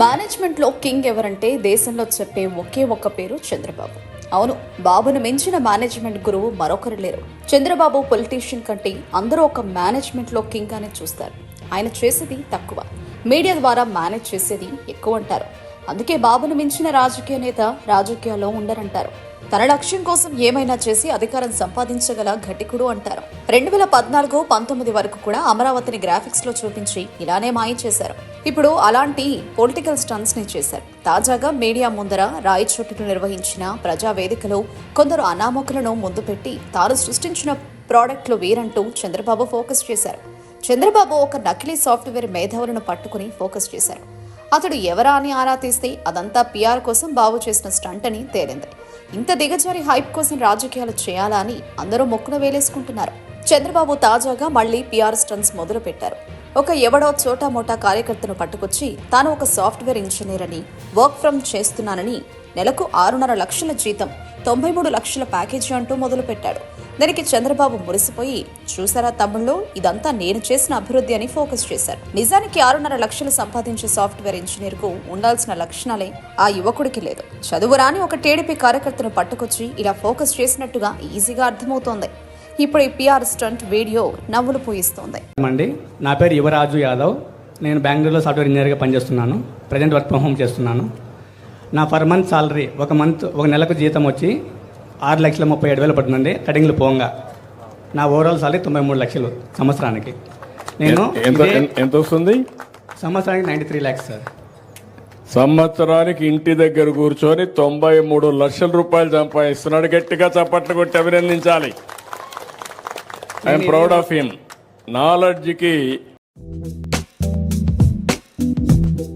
మేనేజ్మెంట్లో కింగ్ ఎవరంటే దేశంలో చెప్పే ఒకే ఒక్క పేరు చంద్రబాబు. అవును బాబును మించిన మేనేజ్మెంట్ గురువు మరొకరు లేరు. చంద్రబాబు పొలిటీషియన్ కంటే అందరూ ఒక మేనేజ్మెంట్లో కింగ్ అనే చూస్తారు. ఆయన చేసేది తక్కువ. మీడియా ద్వారా మేనేజ్ చేసేది ఎక్కువ అంటారు. అందుకే బాబును మించిన రాజకీయ నేత రాజకీయాల్లో ఉండరంటారు. తన లక్ష్యం కోసం ఏమైనా చేసి అధికారం సంపాదించగల ఘటికుడు అంటారు. రెండు వేల పద్నాలుగు పంతొమ్మిది వరకు కూడా అమరావతిని గ్రాఫిక్స్లో చూపించి ఇలానే మాయ చేశారు. ఇప్పుడు అలాంటి పొలిటికల్ స్టన్స్ని చేశారు. తాజాగా మీడియా ముందర రాయచోటును నిర్వహించిన ప్రజావేదికలో కొందరు అనామకులను ముందు పెట్టి తాను సృష్టించిన ప్రోడక్ట్లు వీరంటూ చంద్రబాబు ఫోకస్ చేశారు. చంద్రబాబు ఒక నకిలీ సాఫ్ట్వేర్ మేధావులను పట్టుకుని ఫోకస్ చేశారు. అతడు ఎవరా అని ఆరా తీస్తే అదంతా పిఆర్ కోసం బాబు చేసిన స్టంట్ అని తేలింది. ఇంత దిగజారి హైప్ కోసం రాజకీయాలు చేయాలా అని అందరూ మొక్కున వేలేసుకుంటున్నారు. చంద్రబాబు తాజాగా మళ్ళీ పిఆర్ స్టన్స్ మొదలు పెట్టారు ఒక ఎవడో చోటా మోటా కార్యకర్తను పట్టుకొచ్చి తాను ఒక సాఫ్ట్వేర్ ఇంజనీర్ అని వర్క్ ఫ్రమ్ చేస్తున్నానని నెలకు ఆరున్నర లక్షల జీతం తొంభై మూడు లక్షల ప్యాకేజీ అంటూ మొదలు పెట్టాడు దానికి చంద్రబాబు మురిసిపోయి చూసారా తమ్ముళ్ళు ఇదంతా నేను చేసిన అభివృద్ధి అని ఫోకస్ చేశారు. నిజానికి ఆరున్నర లక్షలు సంపాదించే సాఫ్ట్వేర్ ఇంజనీర్కు ఉండాల్సిన లక్షణాలే ఆ యువకుడికి లేదు. చదువు రాని ఒక టీడీపీ కార్యకర్తను పట్టుకొచ్చి ఇలా ఫోకస్ చేసినట్టుగా ఈజీగా అర్థమవుతోంది. ఇప్పుడు ఈ పిఆర్ స్టంట్ వీడియో నవ్వులు పూయిస్తోంది. అండి నా పేరు యువరాజు యాదవ్. నేను బెంగళూరులో సాఫ్ట్వేర్ ఇంజనీర్గా పనిచేస్తున్నాను. ప్రజెంట్ వర్క్ ఫ్రమ్ హోమ్ చేస్తున్నాను. నా పర్ మంత్ సాలరీ ఒక మంత్ ఒక నెలకు జీతం వచ్చి ఆరు లక్షల ముప్పై ఏడు వేలు పడుతుందండి. కటింగ్లు పోంగా. నా ఓవరాల్ సాలరీ తొంభై మూడు లక్షలు సంవత్సరానికి. నేను ఎంత వస్తుంది? సంవత్సరానికి నైంటీ త్రీ ల్యాక్స్ సార్. సంవత్సరానికి ఇంటి దగ్గర కూర్చొని తొంభై మూడు లక్షల రూపాయలు సంపాదిస్తున్నాడు. గట్టిగా చప్పట్లు కొట్టి అభినందించాలి. I'm proud of him. నాలెడ్జ్కి